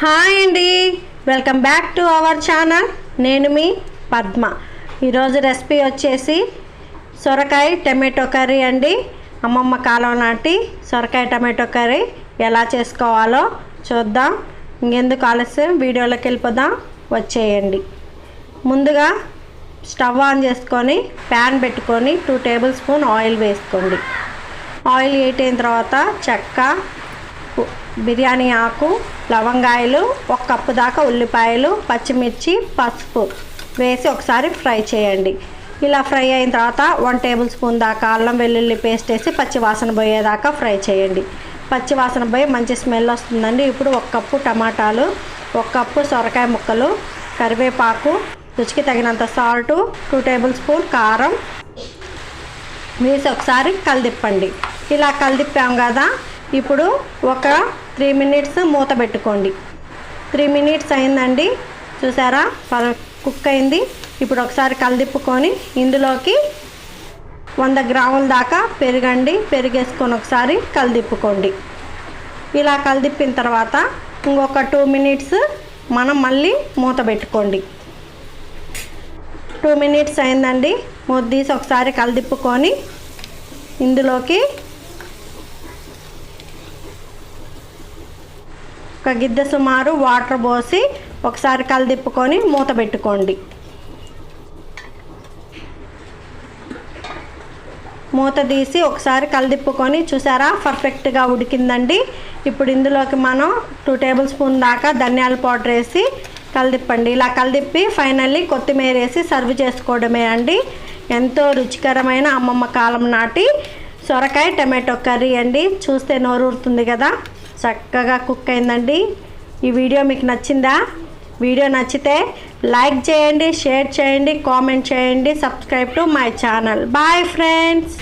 Hi అండి. Welcome back to our channel. నేను మీ పద్మ. ఈరోజు రెసిపీ వచ్చేసి సొరకాయ టమాటో కర్రీ అండి. అమ్మమ్మ కాలం నాటి సొరకాయ టమాటో కర్రీ ఎలా చేసుకోవాలో చూద్దాం. ఇంకెందుకు ఆలస్యం? వీడియోలోకి వెళ్ళిపోదాం. వచ్చేయండి. ముందుగా స్టవ్ ఆన్ చేసుకొని ప్యాన్ పెట్టుకొని టూ టేబుల్ స్పూన్ ఆయిల్ వేసుకోండి. ఆయిల్ వేటైన అయిన తర్వాత చెక్క బిర్యానీ ఆకు లవంగాయలు ఒక కప్పు దాకా ఉల్లిపాయలు పచ్చిమిర్చి పసుపు వేసి ఒకసారి ఫ్రై చేయండి. ఇలా ఫ్రై అయిన తర్వాత వన్ టేబుల్ స్పూన్ దాకా అల్లం వెల్లుల్లి పేస్ట్ వేసి పచ్చి వాసన పోయేదాకా ఫ్రై చేయండి. పచ్చి వాసన పోయి మంచి స్మెల్ వస్తుందండి. ఇప్పుడు ఒక కప్పు టమాటాలు ఒక కప్పు సొరకాయ ముక్కలు కరివేపాకు రుచికి తగినంత సాల్టు టూ టేబుల్ స్పూన్ కారం వేసి ఒకసారి కలిదిప్పండి. ఇలా కలిదిప్పాం కదా ఇప్పుడు ఒక త్రీ మినిట్స్ మూత పెట్టుకోండి. త్రీ మినిట్స్ అయిందండి. చూసారా? పర కుక్ అయింది. ఇప్పుడు ఒకసారి కలిదిప్పుకొని ఇందులోకి వంద గ్రాముల దాకా పెరుగండి. పెరిగేసుకొని ఒకసారి కలిదిప్పుకోండి. ఇలా కలిదిప్పిన తర్వాత ఇంకొక టూ మినిట్స్ మనం మళ్ళీ మూత పెట్టుకోండి. టూ మినిట్స్ అయిందండి. మూత తీసి ఒకసారి కలిదిప్పుకొని ఇందులోకి ఒక గిద్దె సుమారు వాటర్ పోసి ఒకసారి కలిదిప్పుకొని మూత పెట్టుకోండి. మూత తీసి ఒకసారి కలిదిప్పుకొని చూసారా? పర్ఫెక్ట్గా ఉడికిందండి. ఇప్పుడు ఇందులోకి మనం టూ టేబుల్ స్పూన్ దాకా ధనియాల పౌడర్ వేసి కలిదిప్పండి ఇలా కలిదిప్పి ఫైనల్లీ కొత్తిమీర వేసి సర్వ్ చేసుకోవడమే అండి. ఎంతో రుచికరమైన అమ్మమ్మ కాలం నాటి సొరకాయ టమాటో కర్రీ అండి. చూస్తే నోరూరుతుంది కదా. చక్కగా కుక్ అయిందండి. ఈ వీడియో మీకు నచ్చిందా? వీడియో నచ్చితే లైక్ చేయండి షేర్ చేయండి కామెంట్ చేయండి subscribe to my channel. Bye friends!